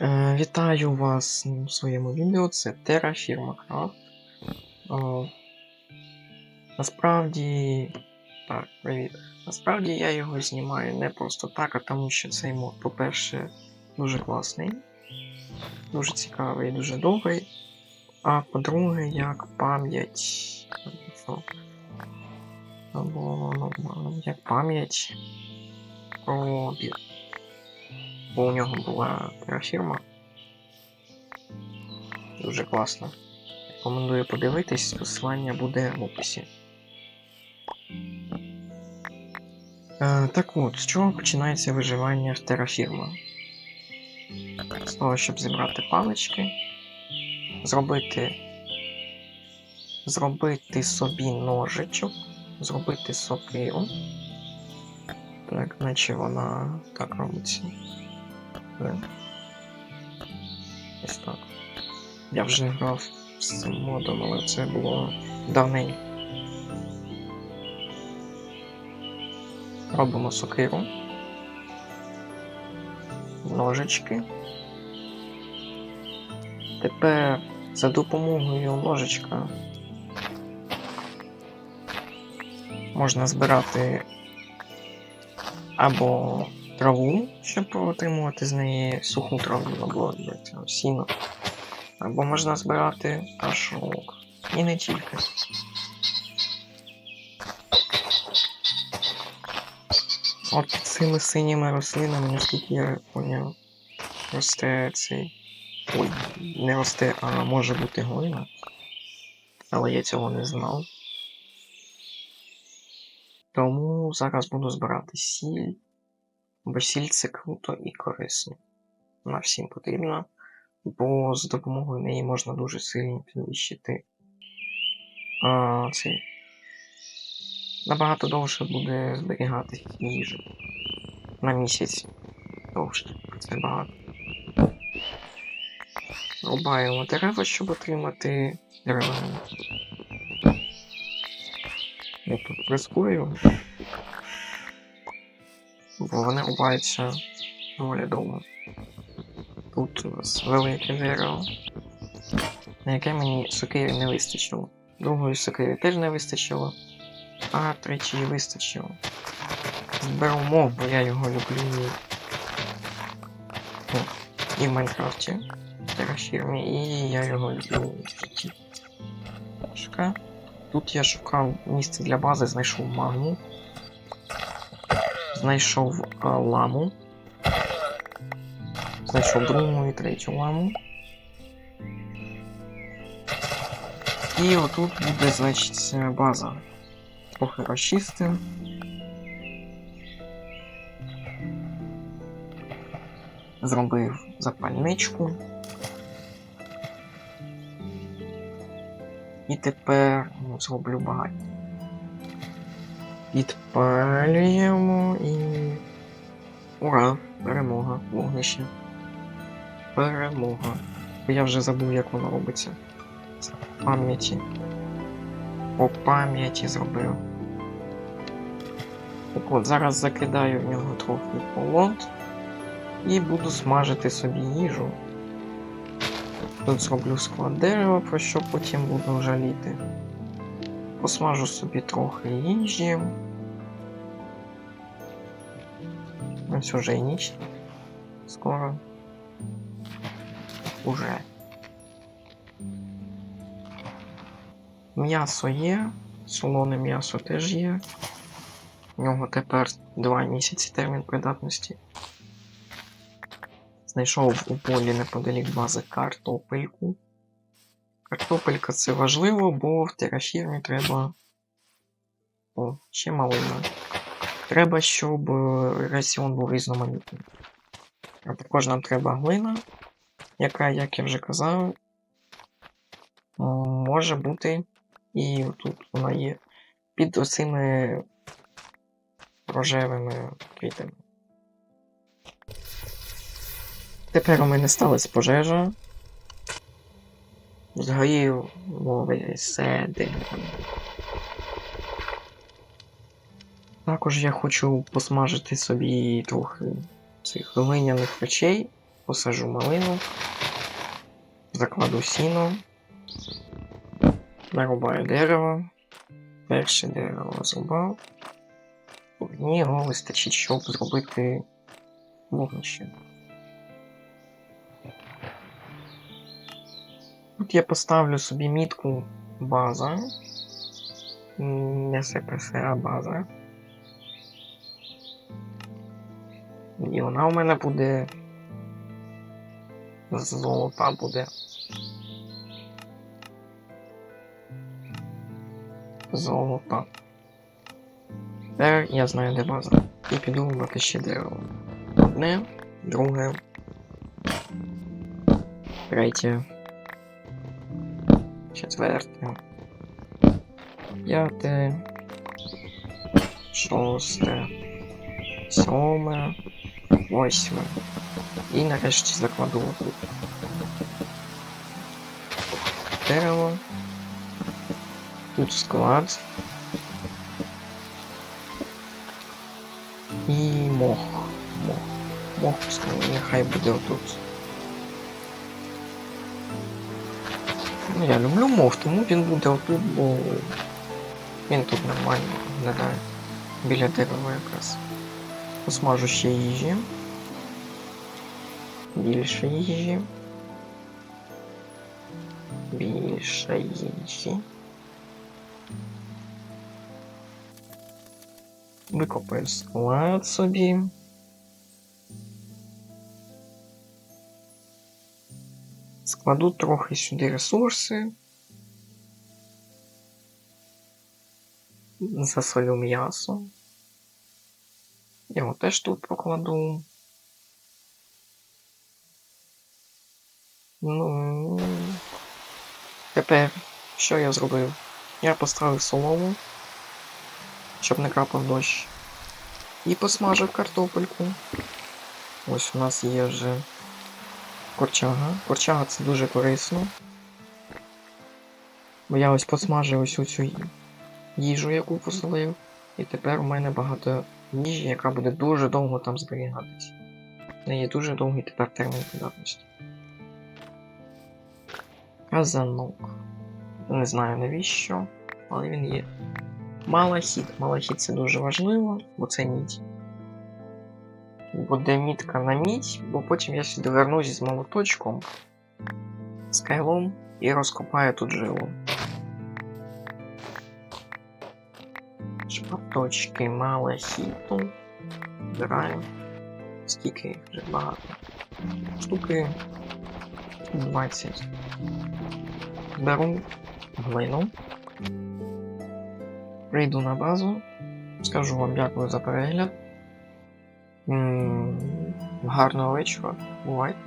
Е, вітаю вас у своєму відео. Це Terraform Craft. Насправді. Так, привіт. Насправді я його знімаю не просто так, а тому що цей мод, по-перше, дуже класний, дуже цікавий, і дуже довгий. А по-друге, як пам'ять. Або ну, як пам'ять про бір. Бо у нього була террафірма. Дуже класно. Рекомендую подивитись, посилання буде в описі. Е, так от, з чого починається виживання в терафірма? З того, щоб зібрати палички, зробити. Зробити собі ножичок, зробити сокиру. Так, наче вона так робиться. Ось так. Я вже грав з цим модом, але це було давненько. Робимо сокиру. Ножички. Тепер за допомогою ножичка можна збирати або траву, щоб отримувати з неї суху траву або цього сіно. Або можна збирати кашок. І не тільки. От під цими синіми рослинами, наскільки я поняв, росте цей. Ой, не росте, а може бути глина. Але я цього не знав. Тому зараз буду збирати сіль. Бо це круто і корисно. Вона всім потрібна, бо з допомогою неї можна дуже сильно підвищити. А, цей. Набагато довше буде зберігатися їжа. На місяць довше. Це багато. Рубаємо дерева, щоб отримати дерева. Я тут прискую бо вони рубаються доволі довго. Тут у нас велике дерево, на яке мені сокири не вистачило. Другої сокири теж не вистачило, а третьої вистачило. Зберу мов, бо я його люблю і в Майнкрафті, в і я його люблю. Тут я шукав місце для бази, знайшов магму знайшов а, ламу. Знайшов другу і третю ламу. І отут буде, значить, база. Трохи розчистим. Зробив запальничку. І тепер ну, зроблю багато. Підпалюємо і. Ура! Перемога, вогнище. Перемога. Бо Я вже забув, як воно робиться. З пам'яті. По пам'яті зробив. Так от, зараз закидаю в нього трохи полот і буду смажити собі їжу. Тут зроблю склад дерева, про що потім буду жаліти. Посмажу собі трохи їжі. Ось уже і ніч. Скоро. Уже. М'ясо є, солоне м'ясо теж є. У нього тепер 2 місяці термін придатності. Знайшов у полі неподалік бази картопельку. Картопелька це важливо, бо в терафірмі треба. О, ще малина. Треба, щоб е, раціон був різноманітний. А також нам треба глина, яка, як я вже казав, може бути. І тут вона є під оцими рожевими квітами. Тепер у мене сталася пожежа. Згорів все дерево. Також я хочу посмажити собі трохи цих глиняних речей, посажу малину, закладу сіно, нарубаю дерево, перше дерево зрубав. Мені його вистачить, щоб зробити вогнище. Тут я поставлю собі мітку база. Не СПС, а база. І вона у мене буде. Золота буде. Золота. Тепер я знаю, де база. І піду вибрати ще дерево. Одне, друге. Третє. Четверте. П'яте. Шосте. Сьоме. Восьме. І нарешті закладу тут. Дерево. Тут склад. І мох. Мох. Мох пускай, нехай буде отут. Ну, я люблю мох, тому він буде бо він тут нормально виглядає. Біля дерева якраз. Посмажу ще їжі. Більше їжі. Більше їжі. Викопаю склад собі. Складу трохи сюди ресурси. Засолю м'ясо. Його теж тут покладу. Ну. Тепер, що я зробив? Я поставив солому, щоб не крапав дощ. І посмажив картопельку. Ось у нас є вже корчага. Корчага це дуже корисно. Бо я ось посмажив ось цю їжу, яку посолив. І тепер у мене багато їжі, яка буде дуже довго там зберігатися. В неї дуже довгий тепер термін придатності. Казанок. Не знаю навіщо, але він є. Малахіт. Малахіт це дуже важливо, бо це мідь. Буде мітка на мідь, бо потім я сюди вернусь з молоточком, з кайлом і розкопаю тут жилу. Шматочки малахіту. Збираю. Скільки їх вже багато. Штуки 20. Беру глину. Прийду на базу. Скажу вам дякую за перегляд. Гарного вечора. Бувайте.